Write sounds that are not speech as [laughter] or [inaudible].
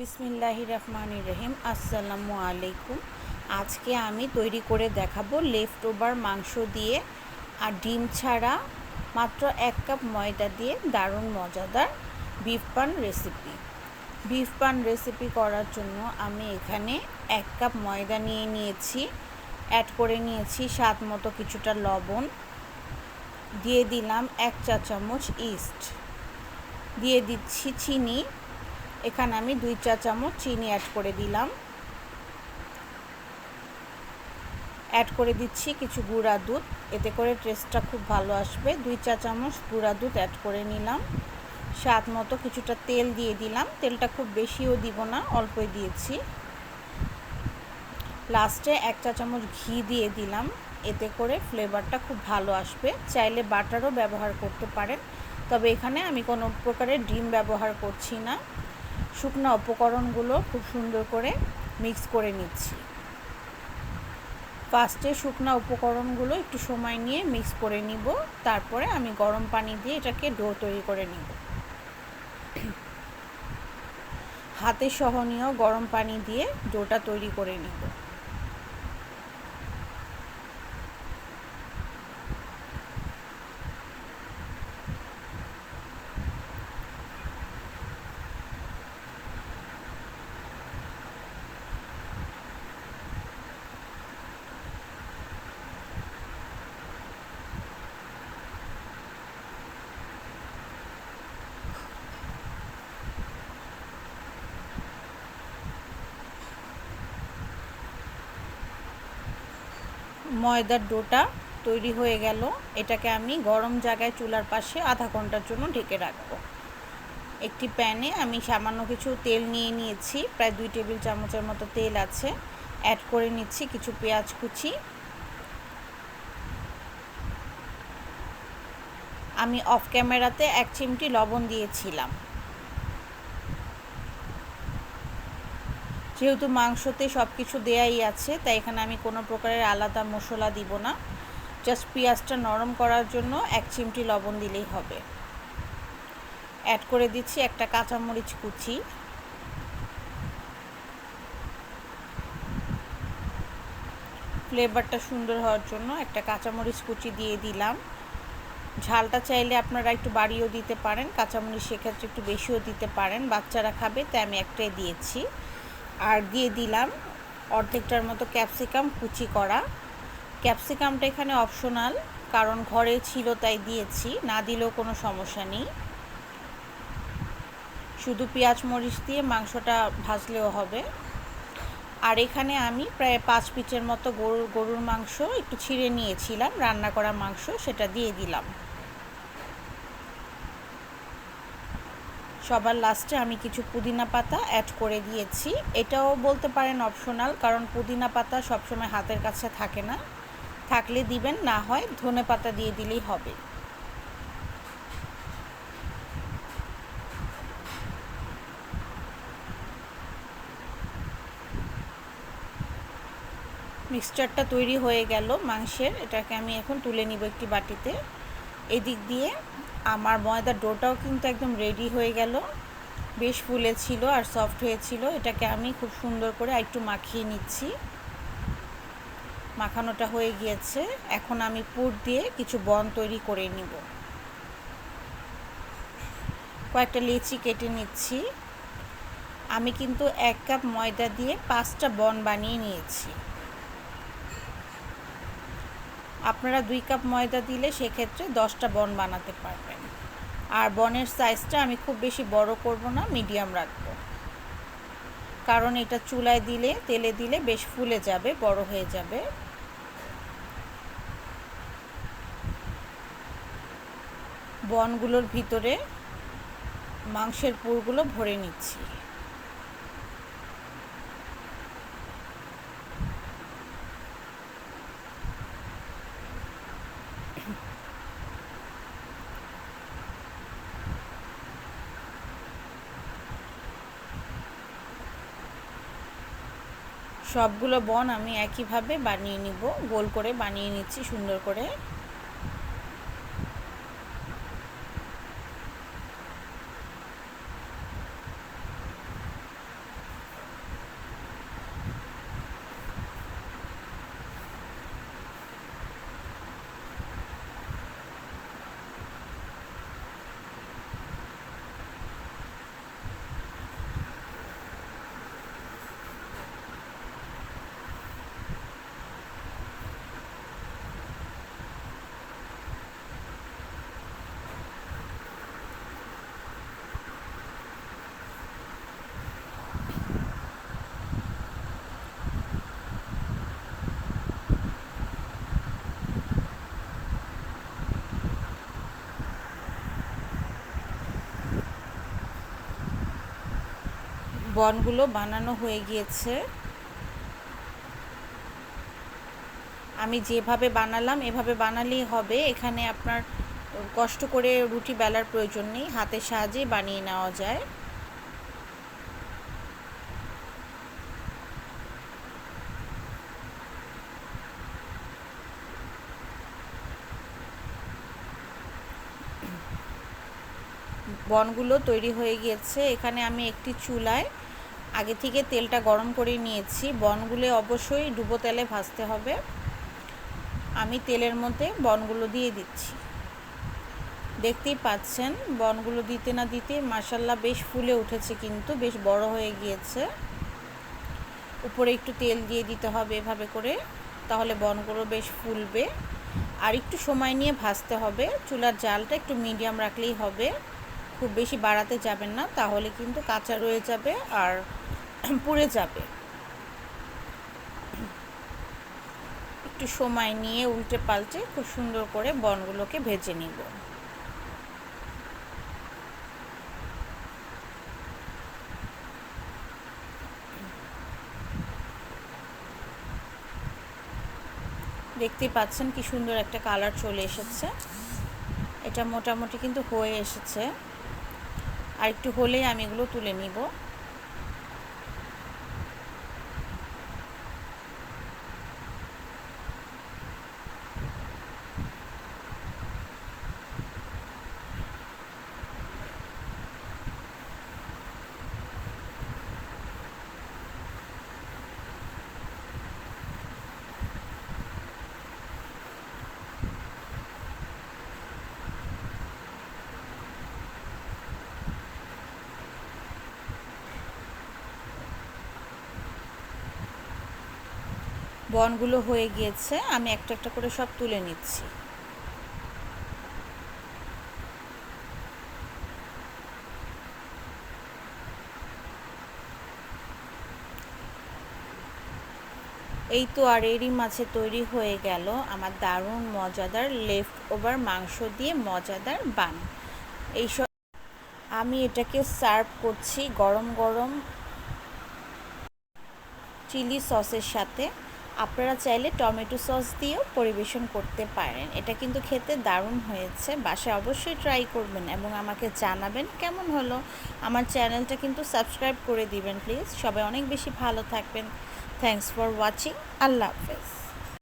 বিসমিল্লাহ রহমান রহিম, আসসালামু আলাইকুম। আজকে আমি তৈরি করে দেখাবো লেফট ওভার মাংস দিয়ে আর ডিম ছাড়া মাত্র এক কাপ ময়দা দিয়ে দারুণ মজাদার বিফ পান রেসিপি বিফ পান রেসিপি করার জন্য আমি এখানে এক কাপ ময়দা নিয়ে নিয়েছি অ্যাড করে নিয়েছি স্বাদ মতো কিছুটা লবণ। দিয়ে দিলাম এক চা চামচ ইস্ট দিয়ে দিচ্ছি চিনি। এখানে আমি দুই চা চামচ চিনি অ্যাড করে দিলাম। অ্যাড করে দিচ্ছি কিছু গুঁড়া দুধ। এতে করে টেস্টটা খুব ভালো আসবে। দুই চা চামচ গুঁড়া দুধ অ্যাড করে নিলাম। স্বাদ মতো কিছুটা তেল দিয়ে দিলাম। তেলটা খুব বেশিও দিব না, অল্পই দিয়েছি। লাস্টে এক চা চামচ ঘি দিয়ে দিলাম। এতে করে ফ্লেভারটা খুব ভালো আসবে। চাইলে বাটারও ব্যবহার করতে পারেন। তবে এখানে আমি কোনো প্রকারের ডিম ব্যবহার করছি না। শুকনো উপকরণগুলো খুব সুন্দর করে মিক্স করে নিচ্ছি। ফার্স্টে শুকনো উপকরণগুলো একটু সময় নিয়ে মিক্স করে নিব, তারপরে আমি গরম পানি দিয়ে এটাকে ডো তৈরি করে নিব। হাতে সহনীয় গরম পানি দিয়ে ডোটা তৈরি করে নিব। ময়দার ডোটা তৈরি হয়ে গেল। এটাকে আমি গরম জায়গায় চুলার পাশে আধা ঘণ্টার জন্য ঢেকে রাখব। একটি প্যানে আমি সামান্য কিছু তেল নিয়ে নিয়েছি। প্রায় দুই টেবিল চামচের মতো তেল আছে। অ্যাড করে নিচ্ছি কিছু পেঁয়াজ কুচি। আমি অফ ক্যামেরাতে এক চিমটি লবণ দিয়েছিলাম। যেহেতু মাংসতে সব কিছু দেয়াই আছে, তাই এখানে আমি কোনো প্রকারের আলাদা মশলা দিব না। জাস্ট পেঁয়াজটা নরম করার জন্য এক চিমটি লবণ দিলেই হবে। অ্যাড করে দিচ্ছি একটা কাঁচামরিচ কুচি। ফ্লেভারটা সুন্দর হওয়ার জন্য একটা কাঁচামরিচ কুচি দিয়ে দিলাম। ঝালটা চাইলে আপনারা একটু বাড়িয়েও দিতে পারেন, কাঁচামরিচ সেক্ষেত্রে একটু বেশিও দিতে পারেন। বাচ্চারা খাবে, তাই আমি একটাই দিয়েছি। আর দিয়ে দিলাম অর্ধেকটার মতো ক্যাপসিকাম কুচি করা। ক্যাপসিকামটা এখানে অপশনাল, কারণ ঘরে ছিল তাই দিয়েছি, না দিলেও কোনো সমস্যা নেই। শুধু পেঁয়াজ মরিচ দিয়ে মাংসটা ভাজলেও হবে। আর এখানে আমি প্রায় পাঁচ পিচের মতো গরুর গরুর মাংস একটু ছিঁড়ে নিয়েছিলাম, রান্না করা মাংস সেটা দিয়ে দিলাম। সবার লাস্টে আমি কিছু পুদিনা পাতা অ্যাড করে দিয়েছি। এটাও বলতে পারেন অপশনাল কারণ পুদিনা পাতা সবসময় হাতের কাছে থাকে না। থাকলে দিবেন, না হয় ধনে পাতা দিয়ে দিলেই হবে। মিক্সচারটা তৈরি হয়ে গেল মাংসের। এটাকে আমি এখন তুলে নিব একটি বাটিতে। এদিক দিয়ে আমার ময়দার ডোটাও কিন্তু একদম রেডি হয়ে গেল। বেশ ফুলে ছিল আর সফট হয়েছিল এটাকে আমি খুব সুন্দর করে একটু মাখিয়ে নিচ্ছি। মাখানোটা হয়ে গিয়েছে। এখন আমি পুর দিয়ে কিছু বন তৈরি করে নিব। কয়েকটা লিচি কেটে নিচ্ছি। আমি কিন্তু এক কাপ ময়দা দিয়ে পাঁচটা বন বানিয়ে নিয়েছি। আপনারা দুই কাপ ময়দা দিলে সেক্ষেত্রে দশটা বন বানাতে পারবেন। আর বনের সাইজটা আমি খুব বেশি বড় করব না মিডিয়াম রাখব। কারণ এটা চুলায় দিলে, তেলে দিলে বেশ ফুলে যাবে, বড় হয়ে যাবে। বনগুলোর ভিতরে মাংসের পুরগুলো ভরে নিচ্ছি। সবগুলো বন আমি একইভাবে বানিয়ে নিব। গোল করে বানিয়ে নিচ্ছি সুন্দর করে। বনগুলো বানানো হয়ে গিয়েছে। আমি যেভাবে বানালাম, এভাবে বানালেই হবে। এখানে আপনার কষ্ট করে রুটি বেলার প্রয়োজন নেই, হাতের সাহায্যেই বানিয়ে নেওয়া যায়। বনগুলো তৈরি হয়ে গিয়েছে। এখানে আমি একটি চুলায় আগে থেকে তেলটা গরম করে নিয়েছি। বনগুলো অবশ্যই ডুবো তেলে ভাজতে হবে। আমি তেলের মধ্যে বনগুলো দিয়ে দিচ্ছি। দেখতেই পাচ্ছেন, বনগুলো দিতে না দিতে মাসাল্লা বেশ ফুলে উঠেছে কিন্তু, বেশ বড় হয়ে গিয়েছে। উপরে একটু তেল দিয়ে দিতে হবে এভাবে করে, তাহলে বনগুলো বেশ ফুলবে। আর একটু সময় নিয়ে ভাজতে হবে। চুলার জালটা একটু মিডিয়াম রাখলেই হবে। খুব বেশি বাড়াতে যাবেন না, তাহলে কিন্তু কাঁচা রয়ে যাবে আর [clears throat] পুড়ে যাবে। একটু সময় নিয়ে উল্টে পাল্টে খুব সুন্দর করে বনগুলোকে ভেজে নিব। দেখতেই পাচ্ছেন কি সুন্দর একটা কালার চলে এসেছে। এটা মোটামুটি কিন্তু হয়ে এসেছে। আর একটু হলেই আমি এগুলো তুলে নিব। বনগুলো হয়ে গিয়েছে, আমি একটা একটা করে সব তুলে নিচ্ছি। এই তো আর এরই মাঝে তৈরি হয়ে গেল আমার দারুণ মজাদার লেফট ওভার মাংস দিয়ে মজাদার বান। এইসব আমি এটাকে সার্ভ করছি গরম গরম চিলি সসের সাথে। আপনারা চাইলে টমেটো সস দিয়েও পরিবেশন করতে পারেন। এটা কিন্তু খেতে দারুণ হয়েছে। বাসায় অবশ্যই ট্রাই করবেন এবং আমাকে জানাবেন কেমন হলো। আমার চ্যানেলটা কিন্তু সাবস্ক্রাইব করে দিবেন প্লিজ সবাই অনেক বেশি ভালো থাকবেন। থ্যাংকস ফর ওয়াচিং আল্লাহ হাফেজ।